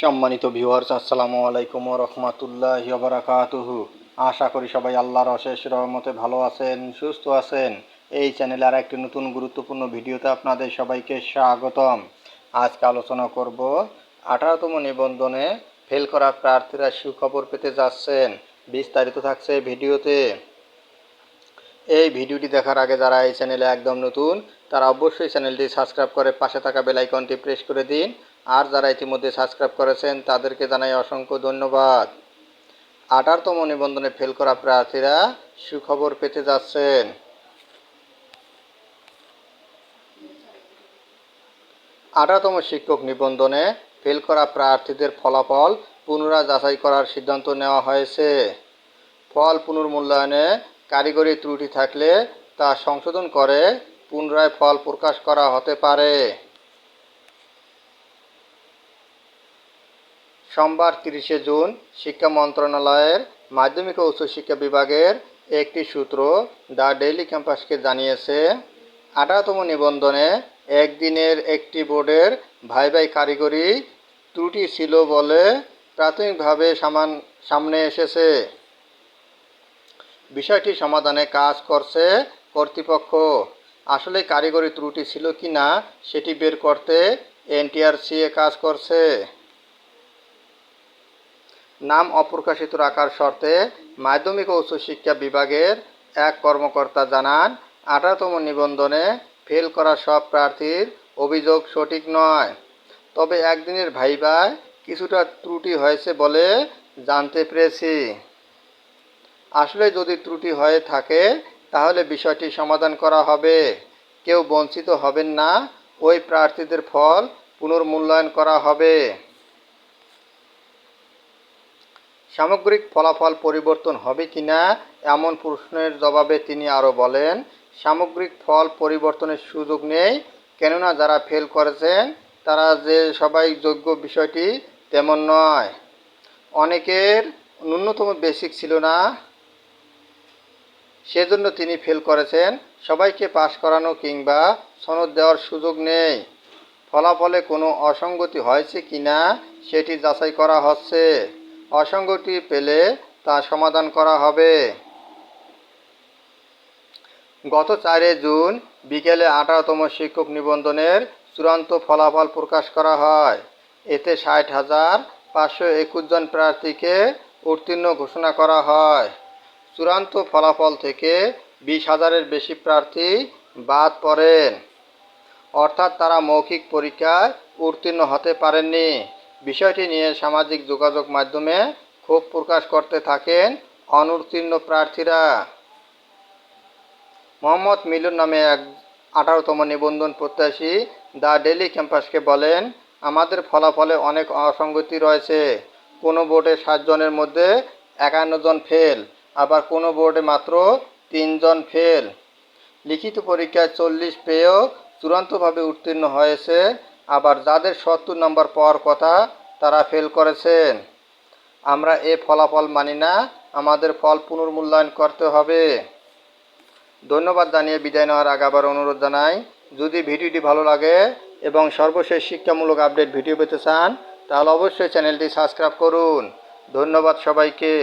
সম্মানিত ভিউয়ার্স আসসালামু আলাইকুম রহমতুল্লাহ বারাকাতুহু। আশা করি সবাই আল্লাহর অশেষ রহমতে ভালো আছেন, সুস্থ আছেন। এই চ্যানেলে আর একটি নতুন গুরুত্বপূর্ণ ভিডিওতে আপনাদের সবাইকে স্বাগতম। আজকে আলোচনা করব আঠারোতম নিবন্ধনে ফেল করা প্রার্থীরা সুখবর পেতে যাচ্ছেন। বিস্তারিত থাকছে ভিডিওতে। এই ভিডিওটি দেখার আগে যারা এই চ্যানেলে একদম নতুন, তারা অবশ্যই চ্যানেলটি সাবস্ক্রাইব করে পাশে থাকা বেল আইকনটি প্রেস করে দিন। আর যারা ইতিমধ্যে সাবস্ক্রাইব করেছেন, তাদেরকে জানাই অসংখ্য ধন্যবাদ। আঠারোতম নিবন্ধনে ফেল করা প্রার্থীরা সুখবর পেতে যাচ্ছেন। আঠারোতম শিক্ষক নিবন্ধনে ফেল করা প্রার্থীদের ফলাফল পুনরায় যাচাই করার সিদ্ধান্ত নেওয়া হয়েছে। ফল পুনর্মূল্যায়নে কারিগরি ত্রুটি থাকলে তা সংশোধন করে পুনরায় ফল প্রকাশ করা হতে পারে। সোমবার তিরিশে জুন শিক্ষা মন্ত্রণালয়ের মাধ্যমিক ও উচ্চশিক্ষা বিভাগের একটি সূত্র দ্য ডেইলি ক্যাম্পাসকে জানিয়েছে, আঠারোতম নিবন্ধনে একদিনের একটি বোর্ডের ভাই ভাই কারিগরি ত্রুটি ছিল বলে প্রাথমিকভাবে সামান, সামনে এসেছে। বিষয়টি সমাধানে কাজ করছে কর্তৃপক্ষ। আসলে কারিগরি ত্রুটি ছিল কি না সেটি বের করতে এনটিআরসিএ কাজ করছে। নাম অপ্রকাশিত রাখার শর্তে মাধ্যমিক ও উচ্চশিক্ষা বিভাগের এক কর্মকর্তা জানান, আঠারোতম নিবন্ধনে ফেল করা সব প্রার্থীর অভিযোগ সঠিক নয়। তবে একদিনের ভাইবায় কিছুটা ত্রুটি হয়েছে বলে জানতে পেরেছি। আসলে যদি ত্রুটি হয়ে থাকে, তাহলে বিষয়টি সমাধান করা হবে। কেউ বঞ্চিত হবেন না, ওই প্রার্থীদের ফল পুনর্মূল্যায়ন করা হবে। সামগ্রিক ফলাফল পরিবর্তন হবে কিনা এমন প্রশ্নের জবাবে তিনি আরও বলেন, সামগ্রিক ফল পরিবর্তনের সুযোগ নেই, কেননা যারা ফেল করেছেন, তারা যে সবাই যোগ্য বিষয়টি তেমন নয়। অনেকের ন্যূনতম বেসিক ছিল না, সেজন্য তিনি ফেল করেছেন। সবাইকে পাশ করানো কিংবা সনদ দেওয়ার সুযোগ নেই। ফলাফলে কোনো অসঙ্গতি হয়েছে কি না সেটি যাচাই করা হচ্ছে। অসঙ্গতি পেলে তা সমাধান করা হবে। গত চারে জুন বিকেলে আঠারোতম শিক্ষক নিবন্ধনের চূড়ান্ত ফলাফল প্রকাশ করা হয়। এতে ষাট হাজার পাঁচশো একুশ জন প্রার্থীকে উত্তীর্ণ ঘোষণা করা হয়। চূড়ান্ত ফলাফল থেকে বিশ হাজারের বেশি প্রার্থী বাদ পড়েন। অর্থাৎ তারা মৌখিক পরীক্ষায় উত্তীর্ণ হতে পারেননি। বিষয়টি নিয়ে সামাজিক যোগাযোগ মাধ্যমে ক্ষোভ প্রকাশ করতে থাকেন অনুত্তীর্ণ প্রার্থীরা। মোহাম্মদ মিলন নামে এক আঠারোতম নিবন্ধন প্রত্যাশী দ্য ডেলি ক্যাম্পাসকে বলেন, আমাদের ফলাফলে অনেক অসঙ্গতি রয়েছে। কোনো বোর্ডে সাতজনের মধ্যে একান্ন জন ফেল, আবার কোনো বোর্ডে মাত্র তিনজন ফেল। লিখিত পরীক্ষায় চল্লিশ পেয়েও চূড়ান্তভাবে উত্তীর্ণ হয়েছে আবার যাদের সত্তর নম্বর পাওয়ার কথা, তারা ফেল করেছেন। আমরা এ ফলাফল মানি না, আমাদের ফল পুনর্মূল্যায়ন করতে হবে। ধন্যবাদ জানিয়ে বিদায় নেওয়ার আগে আবার অনুরোধ জানাই, যদি ভিডিওটি ভালো লাগে এবং সর্বশেষ শিক্ষামূলক আপডেট ভিডিও পেতে চান, তাহলে অবশ্যই চ্যানেলটি সাবস্ক্রাইব করুন। ধন্যবাদ সবাইকে।